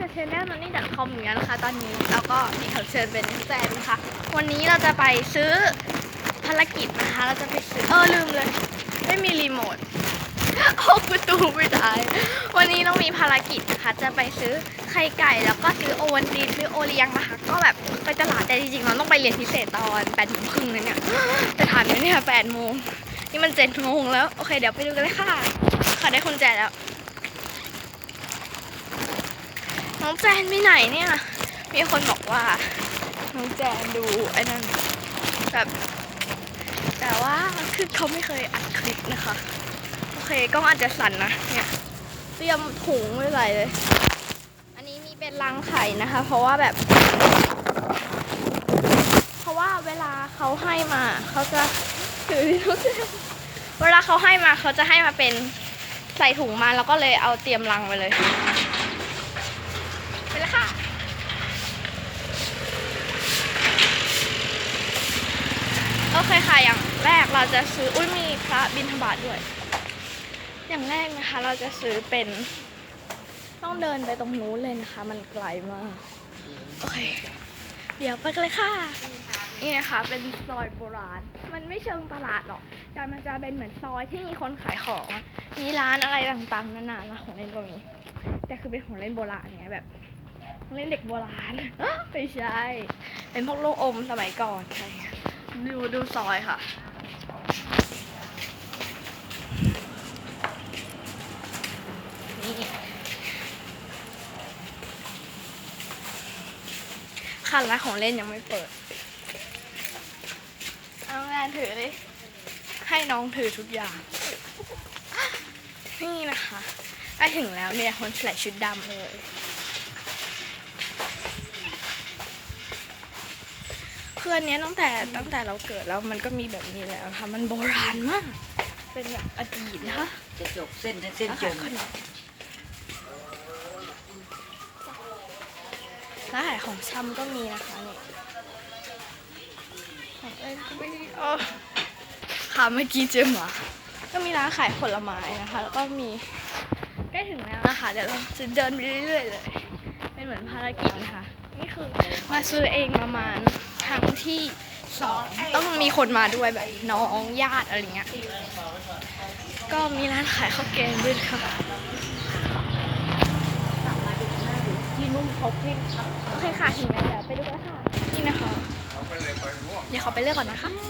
องเชแนลนนี่ดัตคอมเหมือนกันนะคะ ตอนนี้แล้วก็มีแขกเชิญเป็นแฟนนะคะ วันนี้เราจะไปซื้อภารกิจนะคะ เราจะไปซื้อเออลืมเลย ไม่มีรีโมทออกประตูไม่ได้ วันนี้ต้องมีภารกิจนะคะ จะไปซื้อไข่ไก่แล้วก็ซื้อโอวันตีนซื้อโอเลี้ยงนะคะ ก็แบบไปตลาดแต่จริงๆเราต้องไปเรียนพิเศษตอนแปดโมงครึ่งนะเนี่ยจะทันไหมเนี่ยแปดโมงนี่มันเจ็ดโมงแล้ว โอเค เดี๋ยวไปดูกันเลยค่ะ ค่ะได้กุญแจแล้ว น้องแจนไปไหนเนี่ย มีคนบอกว่า น้องแจนดูไอ้นั่นแบบ แต่ว่าคือเขาไม่เคยอัดคลิปนะคะ โอเคกล้องอาจจะสั่นนะ เนี่ย เตรียมถุงไว้ใส่เลย อันนี้มีเป็นรังไข่นะคะ เพราะว่าแบบ เพราะว่าเวลาเขาให้มาเขาจะถือน้องแจนเวลาเขาให้มาเขาจะให้มาเป็นใส่ถุงมาแล้วก็เลยเอาเตรียมรังไว้เลย ไปแล้วค่ะ โอ เคค่ะอย่างแรกเราจะซื้ออุ้ยมีพระบิณฑบาตด้วย อย่างแรกนะคะเราจะซื้อเป็นต้องเดินไปตรงนู้นเลยนะคะ มันไกลมากโอเคเดี๋ยวไปกันเลยค่ะนี่นะคะเป็นซอยโบราณ มันไม่เชิงตลาดหรอกแต่มันจะเป็นเหมือนซอยที่มีคนขายของ มีร้านอะไรต่างๆนานานะของเล่นก็มีแต่คือเป็นของเล่นโบราณไงแบบของเล่นเด็กโบราณไม่ใช่ เป็นพวกลูกอมสมัยก่อนใช่ ดูดูซอยค่ะนี่คันละของเล่นยังไม่เปิด เอางานถือเลย ให้น้องถือทุกอย่าง นี่นะคะใกล้ถึงแล้วเนี่ยคนใส่ชุดดำเลย คืออันเนี้ยตั้งแต่ตั้งแต่เราเกิดแล้วมันก็มีแบบนี้แล้วค่ะ มันโบราณมาก เป็นแบบอดีตนะคะจะจบเส้นเส้นจมร้านขายของชำก็มีนะคะเนี่ยของเล่นก็มีเออค่ะเมื่อกี้เจอหมาก็มีร้านขายผลไม้นะคะ แล้วก็มีใกล้ถึงแล้วนะคะเดี๋ยวเราจะเดินไปเรื่อยๆเลย เป็นเหมือนภารกิจนะคะ นี่คือมาซื้อเองประมาณค รั้งที่สองต้องมีคนมาด้วยแบบน้องญาติอะไรเงี้ย ก็มีร้านขายข้าวแกงด้วยค่ะที่นุ่มเขาเพ่งครับโอเคค่ะถึงแล้วเดี๋ยวไปดูกันค่ะนี่นะคะ เดี๋ยวเขาไปเลือกก่อนนะคะ